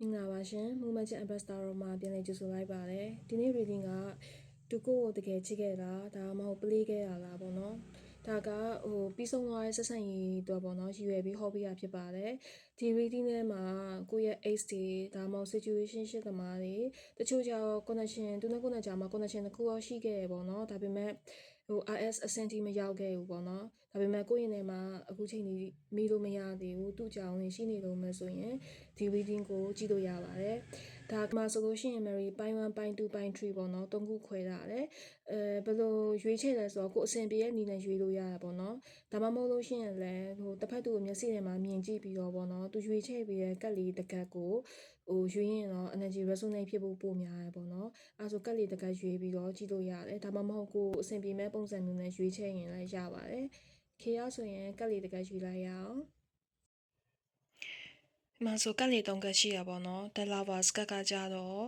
မင်္ဂလာပါရှင် Movement Chat Ambassador မှာပြန်လည်ကြိုဆိုလိုက်ပါတယ်ဒီနေ့ reading ကတူကိုကိုတကယ်ချစ်ခဲ့တာဒါမှမဟုတ် play ခဲ့ရလားပေါ့နော်ဒါကဟိုပြီးဆုံးသွားတဲ့ဆက်ဆံရေးတော့ပေါ့နော်ရည်ရွယ်ပြီးဟောပေးရဖြစ်ပါတယ်ဒီ reading ထဲမှာကိုယ့်ရဲ့ ace တွေဒါမှမဟုတ် situation ရှစ်သမားတွေတချို့ကျတော့ connection သူနဲ့ကိုယ်နဲ့ကြာမှာ connection တစ်ခုတော့ရှိခဲ့ရပေါ့နော်ဒါပေမဲ့ ဟို RS အဆင့်ထိမရောက်ခဲ့ဘူးပေါ့နော်ဒါပေမဲ့ကိုယ့်ရင်ထဲမှာအခုချိန်ကြီးမိလို့မရသေးဘူးသူ့ကြောင့်နေရှိနေလို့မဆိုရင်ဒီ reading ကိုကြည့်လို့ရပါတယ်ဒါကမှဆိုလို့ရှိရင် Mary ပိုင်း1ပိုင်း2ပိုင်း3ပေါ့နော်သုံးခုခွဲထားတယ်အဲဘယ်လိုရွေးချယ်လဲဆိုတော့ကိုယ်အဆင်ပြေတဲ့နည်းနဲ့ရွေးလို့ရတာပေါ့နော်ဒါမှမဟုတ်လို့ရှိရင်လည်းဟိုတစ်ဖက်သူကိုမျက်စိထဲမှာမြင်ကြည့်ပြီးတော့ပေါ့နော်သူရွေးချယ်ပြီးတဲ့ကတ်လေးတစ်ကတ်ကို ဟိုရွေးရင်တော့ energy resonate ဖြစ်ဖို့ပိုများတယ်ပေါ့နော်အဲဆိုကတ်လေးတစ်ကတ်ရွေးပြီးတော့ကြည့်လို့ရတယ်ဒါမှမဟုတ်ကိုယ်အဆင်ပြေမဲ့ပုံစံမျိုးနဲ့ရွေးချယ်ရင်လည်းရပါတယ်ခေရဆိုရင်ကတ်လေးတစ်ကတ်ရွေးလိုက်ရအောင်ဒီမှာဆိုကတ်လေး၃ကတ်ရှိရပါတော့ The Lovers ကတ်ကကြတော့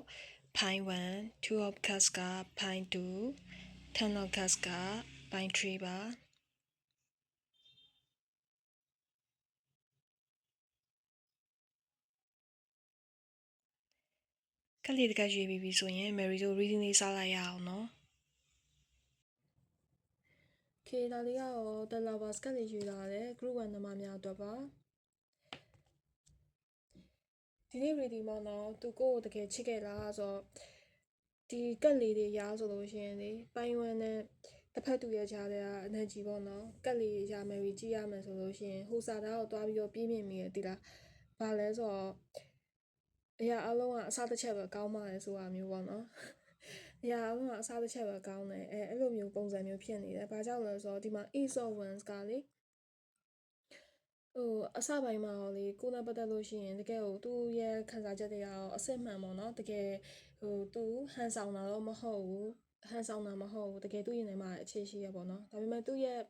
ပိုင်း1 Two of Cups ကပိုင်း2 Ten of Cups ကပိုင်း3ပါ ကလေးတကရွေးပြီးပြီဆိုရင် Mary တို့ reading လေးစလိုက်ရအောင်နော်။ Okay ဒါလေးကတော့ The Lovers ကလေးရွေးလာတယ် group 1နမများအတွက်ပါဒီနေ့ reading မှာတော့သူကိုကိုတကယ်ချစ်ခဲ့လားဆိုတော့ဒီကက်လေးတွေရဆိုလို့ရှိရင်လေပိုင်းဝမ်းနဲ့တစ်ဖက်သူရဲ့ကြားထဲက energy ပေါ့နော်ကက်လေးရမယ်ပြီးကြည့်ရမယ်ဆိုလို့ရှိရင်ဟိုစာသားကိုတွားပြီးတော့ပြင်းပြင်းမိရတိလားဘာလဲဆိုတော့ အရာအလုံးကအစားတစ်ချက်ပဲကောင်းပါလေဆိုတာမျိုးပေါ့နော်အရာအလုံးကအစားတစ်ချက်ပဲကောင်းတယ်အဲအဲ့လိုမျိုးပုံစံမျိုးဖြစ်နေတယ်ဘာကြောင့်လဲဆိုတော့ဒီမှာ Ace of Wands ကလေဟိုအစပိုင်းမှာတော့လေကိုနဲ့ပတ်သက်လို့ရှိရင်တကယ်ကိုသူ့ရဲ့ခံစားချက်တွေကတော့အစစ်မှန်ပေါ့နော်တကယ်ဟိုသူဟန်ဆောင်တာတော့မဟုတ်ဘူးဟန်ဆောင်တာမဟုတ်ဘူးတကယ်သူ့ရင်ထဲမှာအခြေရှိရပေါ့နော်ဒါပေမဲ့သူ့ရဲ့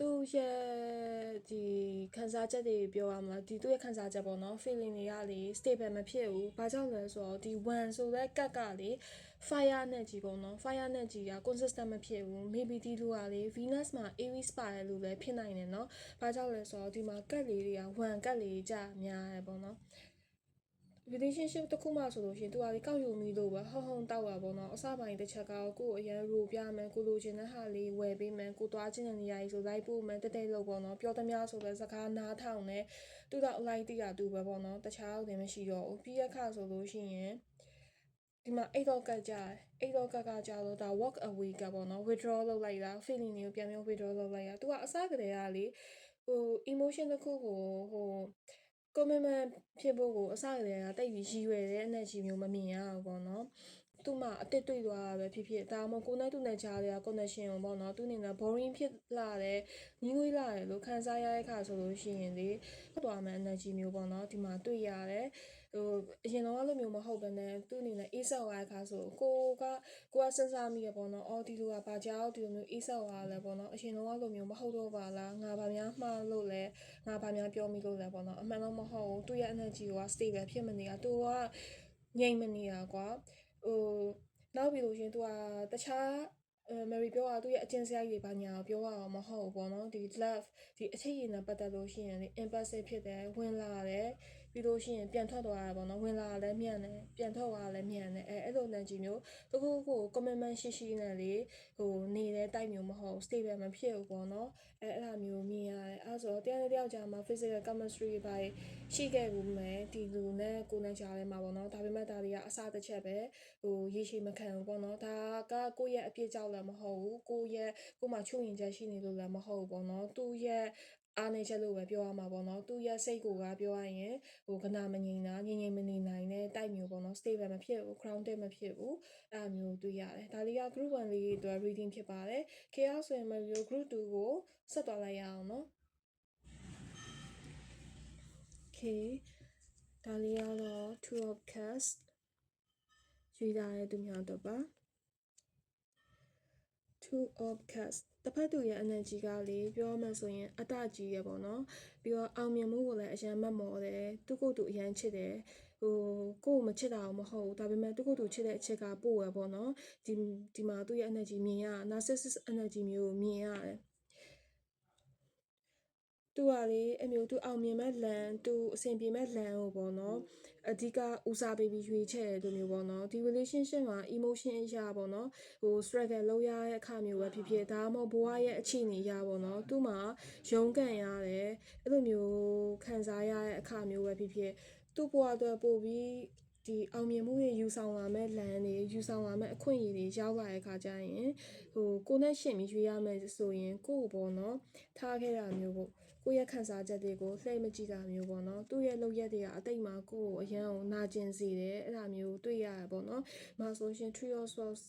သူ့ရဲ့ဒီခံစားချက်တွေပြောရမှာဒီသူ့ရဲ့ခံစားချက်ပေါ့နော် feeling တွေကလေ stable မဖြစ်ဘူးဘာကြောင့်လဲဆိုတော့ဒီ one ဆိုတဲ့ကတ်ကလေ fire energy ပေါ့နော် fire energy က consistent မဖြစ်ဘူး maybe ဒီလူကလေ venus မှာ aries ပါတယ်လို့လည်းဖြစ်နိုင်တယ်နော်ဘာကြောင့်လဲဆိုတော့ဒီမှာကတ်လေးတွေက one ကတ်လေးကြများတယ်ပေါ့နော် relationship တစ်ခုမှဆိုလို့ရှိရင်သူကလေကောက်ယူမိလို့ပဲဟောဟုံတောက်တာပေါ့နော်အစပိုင်းတစ်ချက်ကကိုယ်အရန်ရူပြမယ်ကိုလိုချင်တဲ့ဟာလေးဝယ်ပေးမယ်ကိုသွားခြင်းတဲ့နေရာကြီးဆိုလိုက်ပို့မယ်တက်တက်လို့ပေါ့နော်ပြောသမျှဆိုလဲစကားနားထောင်နေသူတော့လိုက်တိတာသူပဲပေါ့နော်တခြားဟုတ်တယ်မရှိတော့ဘူးပြီးရခါဆိုလို့ရှိရင်ဒီမှာအိတ်တော့ကတ်ကြတယ်အိတ်တော့ကတ်ကကြတော့ဒါ walk away ကပေါ့နော် withdraw လုပ်လိုက်တာ feeling တွေကိုပြန်ပြီး withdraw လုပ်လိုက်တာသူကအစကတည်းကလေဟို emotion တစ်ခုကိုဟို commitment ဖြစ်ဖို့ကိုအစကတည်းကတိတ်ပြီးရည်ရွယ်တဲ့ energy မျိုးမမြင်ရဘူးပေါ့နော်သူ့မှာအတစ်တွေ့သွားတာပဲဖြစ်ဖြစ်ဒါမှမဟုတ်ကိုနဲ့သူနဲ့ကြားတဲ့ connection ကိုပေါ့နော်သူအနေနဲ့ boring ဖြစ်လာတယ်ညီးငွေးလာတယ်လို့ခံစားရတဲ့အခါဆိုလို့ရှိရင်လေထွက်သွားမယ် energy မျိုးပေါ့နော်ဒီမှာတွေ့ရတယ် ဟိုအရင်တော့အဲ့လိုမျိုးမဟုတ်ဘဲနဲ့သူ့အနေနဲ့အေးဆောက်ရတဲ့အခါဆိုကိုကကိုကစဉ်းစားမိရပေါ့နော်အော်ဒီလိုကဘာကြောက်ဒီလိုမျိုးအေးဆောက်ရလဲပေါ့နော်အရင်တော့အဲ့လိုမျိုးမဟုတ်တော့ပါလားငါဘာများမှားလို့လဲငါဘာများပြောမိလို့လဲပေါ့နော်အမှန်တော့မဟုတ်ဘူးသူ့ရဲ့ energy က stable ဖြစ်မနေတာသူကငြိမ်မနေတာကွာဟိုနောက်ပြီးလို့ရှင်သူကတခြားအဲ Mary ပြောတာသူ့ရဲ့အကျင့်စရိုက်တွေဘာညာပြောရအောင်မဟုတ်ဘူးပေါ့နော်ဒီ love ဒီအချစ်ရည်နဲ့ပတ်သက်လို့ရှိရင်လေ impulsive ဖြစ်တယ်ဝင်လာတယ် ပြီးလို့ရှိရင်ပြန်ထွက်သွားတာပေါ့နော်ဝင်လာလည်းမြန်တယ်ပြန်ထွက်သွားလည်းမြန်တယ်အဲအဲ့လို energy မျိုးတခုခု commitment ရှိရှိနဲ့လေဟိုနေတဲ့တိုက်မျိုးမဟုတ် stable မဖြစ်ဘူးပေါ့နော်အဲအဲ့လိုမျိုးမြင်ရတယ်အဲဆိုတော့တရားနဲ့တယောက်ကြာမှာ physical chemistry တွေရှိခဲ့ဘူးမယ်ဒီလူနဲ့ကိုယ်နဲ့ကြားထဲမှာပေါ့နော်ဒါပေမဲ့ဒါတွေကအစတစ်ချက်ပဲဟိုရေရှည်မခံဘူးပေါ့နော်ဒါကကိုယ့်ရဲ့အပြစ်ကြောင့်လည်းမဟုတ်ဘူးကိုယ့်ရဲ့ကိုယ်မှာချုံရင်ချက်ရှိနေလို့လည်းမဟုတ်ဘူးပေါ့နော်သူ့ရဲ့ အားနေချက်လို့ပဲပြောရမှာပေါ့နော်သူ့ရဲ့စိတ်ကိုကပြောရရင်ဟိုကနာမငြိမ်တာငြိမ်ငြိမ်မနေနိုင်တဲ့တိုက်မျိုးပေါ့နော် stable မဖြစ်ဘူး grounded မဖြစ်ဘူးအဲ့လိုမျိုးတွေ့ရတယ်ဒါလေးက group 1လေးအတွက် reading ဖြစ်ပါတယ် chaos ဆိုရင်မမျိုး group 2ကိုဆက်သွားလိုက်ရအောင်နော် okay ဒါလေးကတော့ two of cups ရွေးထားတဲ့သူများတော့ပါ two of cups တစ်ဖက်သူရဲ့ energy ကလေပြောမှဆိုရင်အတကြီးရပေါ့နော်ပြီးတော့အောင်မြင်မှုကိုလည်းအရန်မတ်မော်တယ်သူကိုယ်သူအရန်ချစ်တယ်ဟိုကိုယ်မချစ်တာမဟုတ်ဘူးဒါပေမဲ့သူကိုယ်သူချစ်တဲ့အချက်ကပို့ရပေါ့နော်ဒီဒီမှာသူ့ရဲ့ energy မြင်ရ narcissist energy မျိုးမြင်ရတယ် သူကလေအမျိုးသူအောင်မြင်မဲ့လန်သူအဆင်ပြေမဲ့လန်ကိုပေါ့နော်အဓိကဦးစားပေးပြီးရွေးချယ်တယ်လို့မျိုးပေါ့နော်ဒီ relationship မှာ emotion အရာပေါ့နော်ဟို struggle လုပ်ရတဲ့အခါမျိုးပဲဖြစ်ဖြစ်ဒါမှမဟုတ်ဘဝရဲ့အခြေအနေအရာပေါ့နော်သူ့မှာရုန်းကန်ရတယ်အဲ့လိုမျိုးခံစားရတဲ့အခါမျိုးပဲဖြစ်ဖြစ်သူ့ဘဝအတွက်ပို့ပြီး ဒီအောင်မြင်မှုတွေယူဆောင်လာမဲ့လမ်းတွေယူဆောင်လာမဲ့အခွင့်အရေးတွေရောက်လာတဲ့အခါကျရင်ဟိုကိုနဲ့ရှင်ပြီးရွေးရမယ်ဆိုရင်ကို့ပေါ့နော်ထားခဲ့တာမျိုးပေါ့ကိုယ့်ရဲ့ခံစားချက်တွေကိုလှည့်မကြည့်တာမျိုးပေါ့နော်သူ့ရဲ့လုပ်ရက်တွေကအတိတ်မှာကိုယ့်ကိုအရန်ကိုနာကျင်စေတယ်အဲ့ဒါမျိုးတွေ့ရတယ်ပေါ့နော်။မှာဆိုရှင် Tree of Swords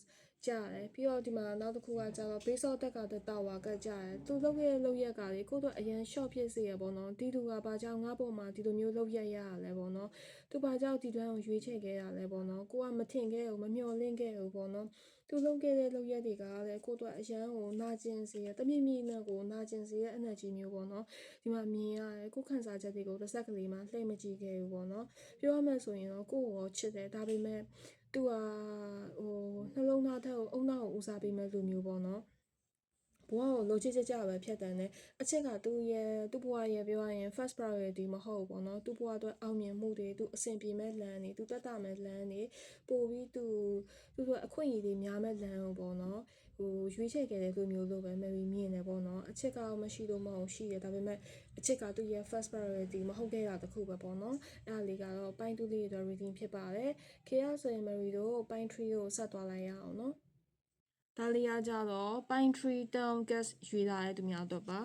ကြားတယ်ပြီးတော့ဒီမှာနောက်တစ်ခုကကျတော့ base of deck ကတတာဝါကကြားတယ်သူလုပ်ရဲ့လုပ်ရက်ကလေကိုတော့အရန် short ဖြစ်စေရပေါ့နော်ဒီသူကဘာကြောင့်ငါ့ပေါ်မှာဒီလိုမျိုးလုပ်ရက်ရရလဲပေါ့နော်သူဘာကြောင့်ဒီတွန်းကိုရွေးချယ်ခဲ့တာလဲပေါ့နော်ကိုကမထင်ခဲ့ဘူးမမျှော်လင့်ခဲ့ဘူးပေါ့နော်သူလုပ်ခဲ့တဲ့လုပ်ရက်တွေကလည်းကိုတော့အရန်ကိုနာကျင်စေရတမြင့်မြင့်နဲ့ကိုနာကျင်စေရဲ့ energy မျိုးပေါ့နော်ဒီမှာမြင်ရတယ်ကိုခံစားချက်တွေကိုတစ်စက်ကလေးမှလှည့်မကြည့်ခဲ့ဘူးပေါ့နော်ပြောရမယ်ဆိုရင်တော့ကိုကိုရောချစ်တယ်ဒါပေမဲ့ သူကဟိုနှလုံးသားထက်ကိုအုံနောက်ကိုဦးစားပေးမဲ့လူမျိုးပေါ့နော်ဘဝကိုလိုချစ်ချက်ကြပဲဖြတ်တန်းတယ်အချစ်ကသူ့ရဲ့သူ့ဘဝရဲ့ပြောရရင် first priority မဟုတ်ဘူးပေါ့နော်သူ့ဘဝအတွက်အောင်မြင်မှုတွေသူအဆင်ပြေမဲ့လမ်းတွေသူတက်တာမဲ့လမ်းတွေပို့ပြီးသူသူ့အတွက်အခွင့်အရေးတွေများမဲ့လမ်းကိုပေါ့နော် ဟိုရွေးချယ်ခဲ့တဲ့လူမျိုးလိုပဲ Mary မြင်တယ်ပေါ့နော်အချစ်ကမရှိလို့မဟုတ်ရှိတယ်ဒါပေမဲ့အချစ်ကသူ့ရဲ့ first priority မဟုတ်ခဲ့တာတခုပဲပေါ့နော်အဲ့ဒါလေးကတော့ပိုင်းတူလေးတွေ reading ဖြစ်ပါတယ်ခေရဆိုရင် Mary တို့ပိုင်း tree ကိုဆက်သွားလိုက်ရအောင်နော်ဒါလေးကကြတော့ pine tree term gas ရွေးလာတဲ့သူများတော့ပါ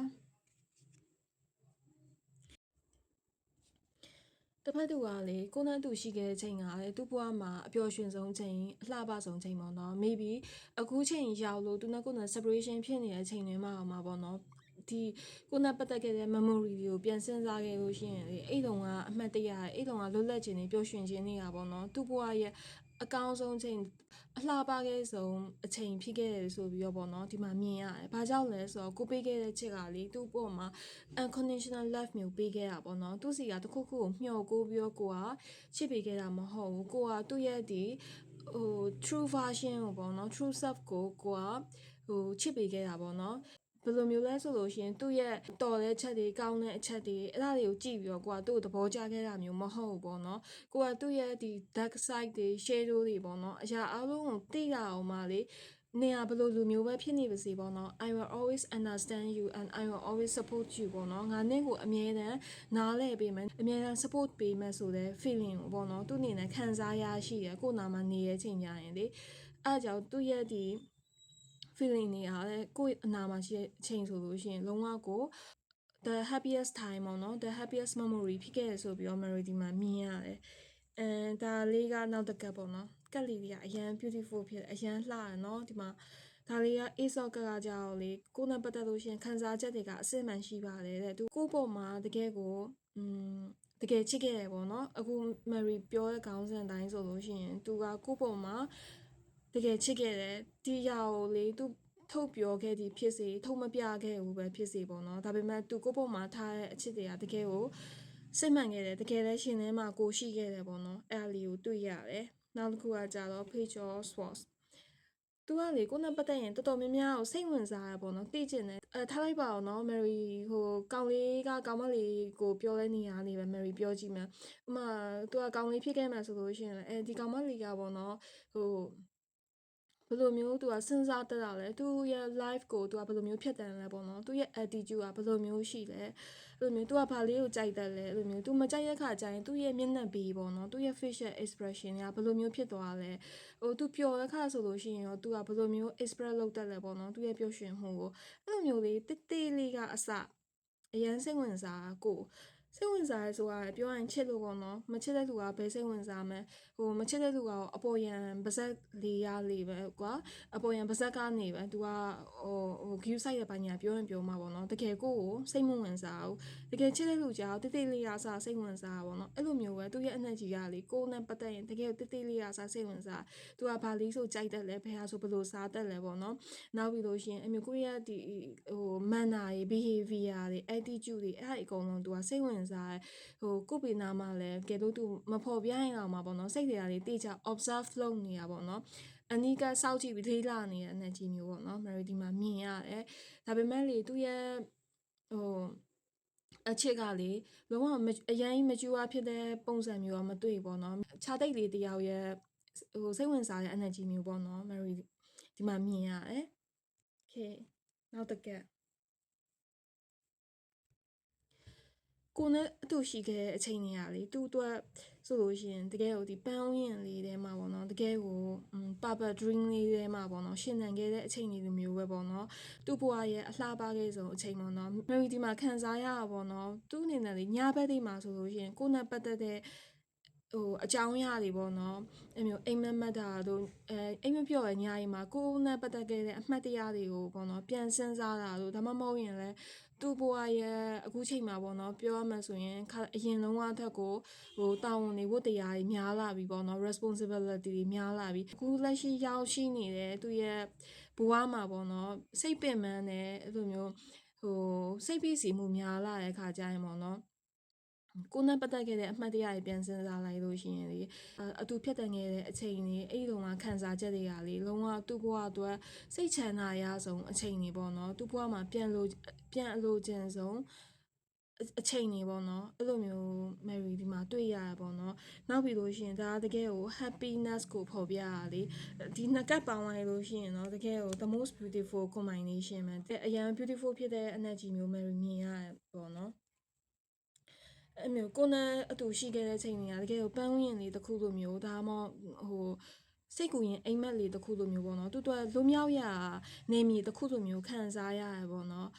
တစ်ဖက်သူကလေကိုနန်းသူရှိခဲ့တဲ့ချိန်ကလေသူ့ဘဝမှာအပျော်ရွှင်ဆုံးချိန်အလှပဆုံးချိန်ပေါ့နော် maybe အခုချိန်ရောက်လို့သူနဲ့ကိုနန်း separation ဖြစ်နေတဲ့ချိန်တွေမှာမှာပေါ့နော်ဒီကိုနဲ့ပတ်သက်ခဲ့တဲ့ memory တွေကိုပြန်စဉ်းစားခဲ့လို့ရှိရင်လေအဲ့တုန်းကအမှတ်တရအဲ့တုန်းကလွတ်လပ်ခြင်းတွေပျော်ရွှင်ခြင်းတွေကပေါ့နော်သူ့ဘဝရဲ့ အကောင်းဆုံးချိန်အလှပခဲ့ဆုံးအချိန်ဖြစ်ခဲ့တယ်ဆိုပြီးတော့ပေါ့နော်ဒီမှာမြင်ရတယ်။ဘာကြောင့်လဲဆိုတော့ကိုပေးခဲ့တဲ့ချစ်ကလေသူ့ပေါ်မှာ unconditional love မျိုးပေးခဲ့တာပေါ့နော်။သူစီကတခုခုကိုမျှော်ကိုပြီးတော့ကိုကချစ်ပေးခဲ့တာမဟုတ်ဘူး။ကိုကသူ့ရဲ့ဒီဟို true version ကိုပေါ့နော် true self ကိုကိုကဟိုချစ်ပေးခဲ့တာပေါ့နော်ဘ ယ်လိုမျိုးလဲဆိုလို့ရှိရင်သူ့ရဲ့တော်တဲ့ချက်တွေကောင်းတဲ့အချက်တွေအဲ့ဒါတွေကိုကြည့်ပြီးတော့ကိုကသူ့ကိုသဘောကျခဲ့တာမျိုးမဟုတ်ဘူးပေါ့နော်ကိုကသူ့ရဲ့ဒီ dark side တွေ shadow တွေပေါ့နော်အရာအလုံးကိုသိတာအောင်မှလေနေရဘလို့လူမျိုးပဲဖြစ်နေပါစေပေါ့နော် I will always understand you and I will always support you ပေါ့နော်ငါနဲ့ကိုအမြဲတမ်းနားလဲပေးမယ်အမြဲတမ်း support ပေးမယ်ဆိုတဲ့ feeling ကိုပေါ့နော်သူ့အနေနဲ့ခံစားရရှိရကိုနာမှာနေရချိန်ကြရင်လေအဲ့ကြောင့်သူ့ရဲ့ဒီ feeling တွေအားလည်းကိုယ့်အနာမှာရှိတဲ့အချိန်ဆိုလို့ရှိရင်လုံးဝကို the happiest time ပေါ့နော် the happiest memory ဖြစ်ခဲ့ရဆိုပြီးတော့ memory ဒီမှာမြင်ရတယ်။အဲဒါလေးကနောက်တစ်ကပ်ပေါ့နော်။ကက်လေးတွေကအရန် beautiful ဖြစ်အရန်လှတယ်နော်ဒီမှာဒါလေးက ace of ကကကြောက်လေကိုနဲ့ပတ်သက်လို့ရှင်ခံစားချက်တွေကအစစ်မှန်ရှိပါတယ်တဲ့သူကိုပေါ်မှာတကယ်ကိုอืมတကယ်ချစ်ခဲ့တယ်ပေါ့နော်အခု Mary ပြောတဲ့ခေါင်းစဉ်တိုင်းဆိုလို့ရှိရင်သူကကိုပေါ်မှာတ ကယ်ချစ်ခဲ့တယ်ဒီရာကိုလေသူထုတ်ပြောခဲ့သည်ဖြစ်စေထုတ်မပြခဲ့ဘူးပဲဖြစ်စေပေါ့နော်ဒါပေမဲ့သူကိုပေါ်မှာထားတဲ့အချစ်တွေကတကယ်ကိုစိတ်မှန်ခဲ့တယ်တကယ်လည်းရှင်ထဲမှာကိုရှိခဲ့တယ်ပေါ့နော်အဲ့အလီကိုတွေ့ရတယ်နောက်တစ်ခုကကြတော့ page of swords သူကလေကိုနဲ့ပတ်သက်ရင်တော်တော်များများကိုစိတ်ဝင်စားရပေါ့နော်သိကျင်တယ်အဲထားလိုက်ပါအောင်နော် Mary ဟိုကောင်လေးကကောင်မလေးကိုပြောလဲနေရနေပဲ Mary ပြောကြည့်မယ်ဥမာသူကကောင်လေးဖြစ်ခဲ့မှဆိုလို့ရှိရင်အဲဒီကောင်မလေးကပေါ့နော်ဟို ဘယ်လိုမျိုးသူကစဉ်းစားတတ်တာလဲသူရဲ့ life ကိုသူကဘယ်လိုမျိုးဖြတ်တန်းလဲပေါ့နော်သူရဲ့ attitude ကဘယ်လိုမျိုးရှိလဲအဲ့လိုမျိုးသူကဘာလေးကိုကြိုက်တယ်လဲအဲ့လိုမျိုးသူမကြိုက်တဲ့ခါကျရင်သူ့ရဲ့မျက်နှာပီပေါ့နော်သူရဲ့ facial expression ကဘယ်လိုမျိုးဖြစ်သွားလဲဟိုသူပျော်တဲ့ခါဆိုလို့ရှိရင်ရောသူကဘယ်လိုမျိုး express လုပ်တတ်လဲပေါ့နော်သူရဲ့ပျော်ရွှင်မှုကိုအဲ့လိုမျိုးလေးတိတိလေးကအစအရန်စိတ်ဝင်စားကို စိတ်ဝင်စားရဲဆိုတာပြောရင်ချစ်လို့ပေါ့နော်မချစ်တဲ့လူကဘယ်စိတ်ဝင်စားမလဲဟိုမချစ်တဲ့လူကအပေါ်ယံပါဇက်လေးရလေးပဲကွာအပေါ်ယံပါဇက်ကနေပဲသူကဟိုဟို view site ရဲ့ဘာညာပြောရင်ပြောမှာပေါ့နော်တကယ်ကိုကိုစိတ်မဝင်စားဘူးတကယ်ချစ်တဲ့လူကြောက်တိတိလေးရစားစိတ်ဝင်စားပေါ့နော်အဲ့လိုမျိုးပဲသူရဲ့ energy ကလေကိုနဲ့ပတ်သက်ရင်တကယ်တိတိလေးရစားစိတ်ဝင်စားသူကဘာလေးဆိုကြိုက်တယ်လဲဘယ်ဟာဆိုဘယ်လိုစားတတ်လဲပေါ့နော်နောက်ပြီးလို့ရှိရင်အမျိုးကိုရဲ့ဒီဟို manner တွေ behavior တွေ attitude တွေအဲ့ဒါအကုန်လုံးသူကစိတ်ဝင်စားဟိုကုပေနာမှာလည်းကဲလို့သူမဖော်ပြရင်တော့မှာပေါ့နော်စိတ်တွေကလေတေချာ observe လုပ်နေတာပေါ့နော်အနီးကစောက်ကြည့်ပြီးလေးလာနေတဲ့ energy မျိုးပေါ့နော် Mary ဒီမှာမြင်ရတယ်ဒါပေမဲ့လေသူရဲ့ဟိုအချစ်ကလေလုံးဝမအရင်မကျူအားဖြစ်တဲ့ပုံစံမျိုးတော့မတွေ့ဘူးပေါ့နော်ခြားတိတ်လေးတယောက်ရဲ့ဟိုစိတ်ဝင်စားတဲ့ energy မျိုးပေါ့နော် Mary ဒီမှာမြင်ရတယ် Okay နောက်တစ်ကက် ကိုနဲ့အတူရှိခဲ့တဲ့အချိန်တွေကလေသူ့အတွက်ဆိုလို့ရှိရင်တကယ်ကိုဒီပန်းအောင်ရင်လေးထဲမှာပေါ့နော်တကယ်ကိုပါပါ dream လေးထဲမှာပေါ့နော်ရှင်သန်ခဲ့တဲ့အချိန်လေးလိုမျိုးပဲပေါ့နော်သူ့ဘဝရဲ့အလှပခဲ့ဆုံးအချိန်ပေါ့နော် Mary ဒီမှာခံစားရတာပေါ့နော်သူ့အနေနဲ့လေညဘက်ဒီမှာဆိုလို့ရှိရင်ကိုနဲ့ပတ်သက်တဲ့ ဟိုအကြောင်းအရာတွေပေါ့နော်အဲမျိုးအိမ်မက်မက်တာတို့အဲအိမ်မပြော့ရဲ့ညာရီမှာကိုနဲ့ပတ်သက်ခဲ့တဲ့အမှတ်တရတွေကိုပေါ့နော်ပြန်စဉ်းစားတာတို့ဒါမှမဟုတ်ရင်လည်းသူ့ဘဝရဲ့အခုချိန်မှာပေါ့နော်ပြောရမှဆိုရင်အရင်လုံးဝအထက်ကိုဟိုတာဝန်တွေဝတ်တရားတွေများလာပြီပေါ့နော် responsibility တွေများလာပြီအခုလက်ရှိရောက်ရှိနေတဲ့သူရဲ့ဘဝမှာပေါ့နော်စိတ်ပင်ပန်းတဲ့အဲ့လိုမျိုးဟိုစိတ်ဖိစီးမှုများလာတဲ့ခါကျရင်ပေါ့နော် ကိုနဲ့ပတ်သက်ခဲ့တဲ့အမှတ်တရတွေပြန်စဉ်းစားလိုက်လို့ရှိရင်လေအတူဖြတ်တန်ခဲ့တဲ့အချိန်တွေအဲ့ဒီတော့မှခံစားချက်တွေကလေလုံးဝသူ့ဘဝအတွက်စိတ်ချမ်းသာရဆုံးအချိန်တွေပေါ့နော်သူ့ဘဝမှာပြန်လို့ပြန်အလိုချင်ဆုံးအချိန်တွေပေါ့နော်အဲ့လိုမျိုး Mary ဒီမှာတွေ့ရတာပေါ့နော်နောက်ပြီးလို့ရှိရင်ဒါတကယ်ကို happiness ကိုဖော်ပြရလေဒီနှစ်ကပ်ပေါင်းလိုက်လို့ရှိရင်တော့တကယ်ကို the most beautiful combination ပဲအရန် beautiful ဖြစ်တဲ့ energy မျိုး Mary မြင်ရတယ်ပေါ့နော် အဲ့မျိုးကိုနဲ့အတူရှိခဲ့တဲ့ချိန်တွေကတကယ်ကိုပန်းဝင်လေးတစ်ခုလိုမျိုးဒါမှဟိုစိတ်ကူရင်အိမ်မက်လေးတစ်ခုလိုမျိုးပေါ့နော်တူတူလွမြောက်ရနေမီတစ်ခုလိုမျိုးခံစားရရပေါ့နော်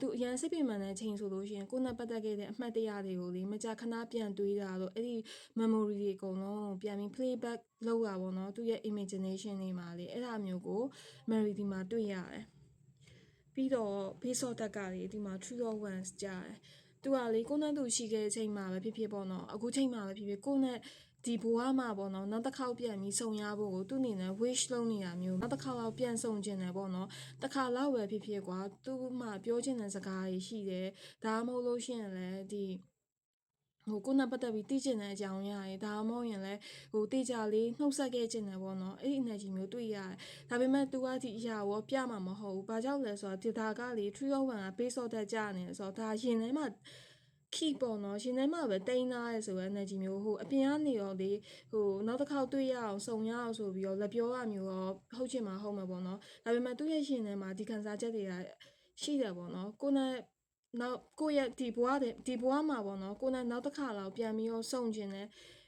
သူအရန်စိတ်ပင်ပန်းတဲ့ချိန်ဆိုလို့ရှိရင်ကိုနဲ့ပတ်သက်ခဲ့တဲ့အမှတ်တရတွေကိုလေမကြခဏပြန်တွေးတာတော့အဲ့ဒီ memory တွေအကုန်လုံးပြန်ပြီး playback လုပ်တာပေါ့နော်သူရဲ့ imagination တွေမှာလေအဲ့ဒါမျိုးကို Mary ဒီမှာတွေ့ရတယ်ပြီးတော့ base of that ကလေဒီမှာ true of ones ကြားတယ် သူကလေကိုနဲ့သူရှိခဲ့တဲ့ချိန်မှာပဲဖြစ်ဖြစ်ပေါ့နော်အခုချိန်မှာပဲဖြစ်ဖြစ်ကိုနဲ့ဒီဘဝမှာပေါ့နော်နောက်တစ်ခေါက်ပြန်ပြီးဆုံရဖို့ကိုသူ့အနေနဲ့ wish လုပ်နေတာမျိုးနောက်တစ်ခါတော့ပြန်ဆုံကျင်တယ်ပေါ့နော်တစ်ခါလောက်ပဲဖြစ်ဖြစ်ကွာသူ့မှာပြောချင်တဲ့စကားတွေရှိတယ်ဒါမှမဟုတ်လို့ရှိရင်လည်းဒီ ဟိုကိုနဲ့ပတ်သက်ပြီးသိကျင်တဲ့အကြောင်းအရာတွေဒါမှမဟုတ်ရင်လည်းဟိုတေချာလေးနှုတ်ဆက်ခဲ့ကျင်တယ်ပေါ့နော်အဲ့ဒီ energy မျိုးတွေ့ရတယ်ဒါပေမဲ့ तू ကဒီအရာကိုပြမှာမဟုတ်ဘူးဘာကြောင့်လဲဆိုတော့ဒီဒါကလေ tree of one က base of that ကြာနေဆိုတော့ဒါရင်ထဲမှာ key ပေါ့နော်ရှင်ထဲမှာပဲတိန်းသားရဲဆိုတဲ့ energy မျိုးဟိုအပြင်ကနေရောလေဟိုနောက်တစ်ခေါက်တွေ့ရအောင်စုံရအောင်ဆိုပြီးတော့လက်ပြောရမျိုးရောဟုတ်ချင်မှာဟုတ်မှာပေါ့နော်ဒါပေမဲ့သူ့ရဲ့ရှင်ထဲမှာဒီခံစားချက်တွေကရှိတယ်ပေါ့နော်ကိုနဲ့ နောက်ကိုရဲ့ဒီဘွားတဲ့ဒီဘွားမှာပေါ့နော်ကိုနဲ့နောက်တစ်ခါလောက်ပြန်ပြီးတော့စုံကျင်တယ်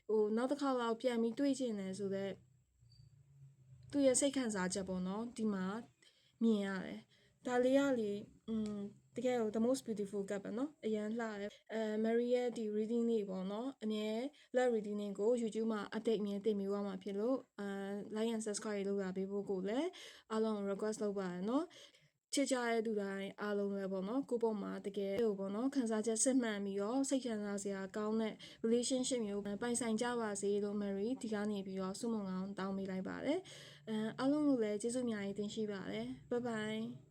ဟိုနောက်တစ်ခါလောက်ပြန်ပြီးတွေ့ကျင်တယ်ဆိုတော့သူ့ရဲ့စိတ်ခံစားချက်ပေါ့နော်ဒီမှာမြင်ရတယ်ဒါလေးကလေอืมတကယ်ကို the most beautiful cup ပဲเนาะအရန်လှတယ်အဲ Mary ရဲ့ဒီ reading လေးပေါ့เนาะအမြဲ live reading ကို YouTube မှာ update အမြဲတင်ပေးသွားမှာဖြစ်လို့အဲ like and subscribe လုပ်တာပေးဖို့ကိုလည်းအားလုံး request လုပ်ပါတယ်เนาะ ချစ်ကြတဲ့သူတိုင်းအားလုံးလည်းပေါ့နော်ကိုပေါ့မှာတကယ်ဟိုပေါ့နော်ခံစားချက်စစ်မှန်ပြီးတော့စိတ်ချမ်းသာစရာကောင်းတဲ့ relationship မျိုးပိုင်ဆိုင်ကြပါစေလို့ Mary ဒီကနေပြီးတော့ဆုမွန်ကောင်းတောင်းပေးလိုက်ပါတယ်အဲအားလုံးကိုလည်းကျေးဇူးအများကြီးတင်ရှိပါတယ် bye bye